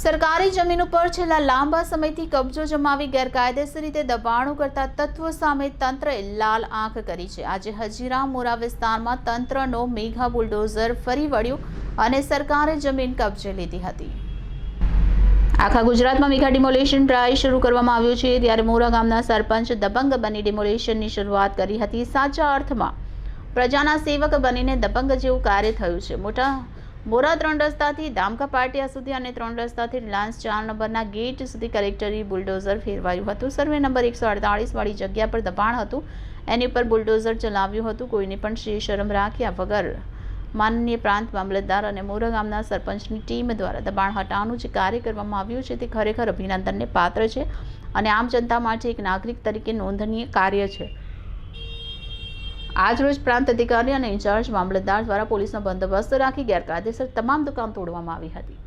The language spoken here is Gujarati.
સરકારી જમીન ઉપર છેલ્લા લાંબા સમયથી કબજો જમાવી ગેરકાયદેસર રીતે દબાણો કરતા તત્વો સામે તંત્રએ લાલ આંખ કરી છે. આજે હજીરા મોરા વિસ્તારમાં તંત્રનો મેઘા બુલડોઝર ફરી વળ્યું અને સરકારે જમીન કબજે લીધી હતી. આખા ગુજરાતમાં મેઘા ડિમોલેશન ડ્રાઈવ શરૂ કરવામાં આવ્યું છે. ત્યારે મોરા ગામના સરપંચ દબંગ બની ડિમોલેશનની શરૂઆત કરી હતી. સાચા અર્થમાં પ્રજાના સેવક બનીને દબંગ જેવું કાર્ય થયું છે. મોટા મોરા ત્રણ રસ્તાથી દામકા પાટિયા સુધી અને ત્રણ રસ્તાથી લાન્સ ચાર નંબરના ગેટ સુધી કલેક્ટરી બુલડોઝર ફેરવાયું હતું. સર્વે નંબર એકસો અડતાળીસવાળી જગ્યા પર દબાણ હતું. એની પર બુલડોઝર ચલાવ્યું હતું. કોઈને પણ શ્રી શરમ રાખ્યા વગર. માનનીય પ્રાંત મામલતદાર અને મોરા ગામના સરપંચની ટીમ દ્વારા દબાણ હટાવવાનું જે કાર્ય કરવામાં આવ્યું છે તે ખરેખર અભિનંદનને પાત્ર છે અને આમ જનતા માટે એક નાગરિક તરીકે નોંધનીય કાર્ય છે. આજરોજ પ્રાંત અધિકારી અને ઇન્ચાર્જ મામલતદાર દ્વારા પોલીસનો બંદોબસ્ત રાખી ગેરકાયદેસર તમામ દુકાન તોડવામાં આવી હતી.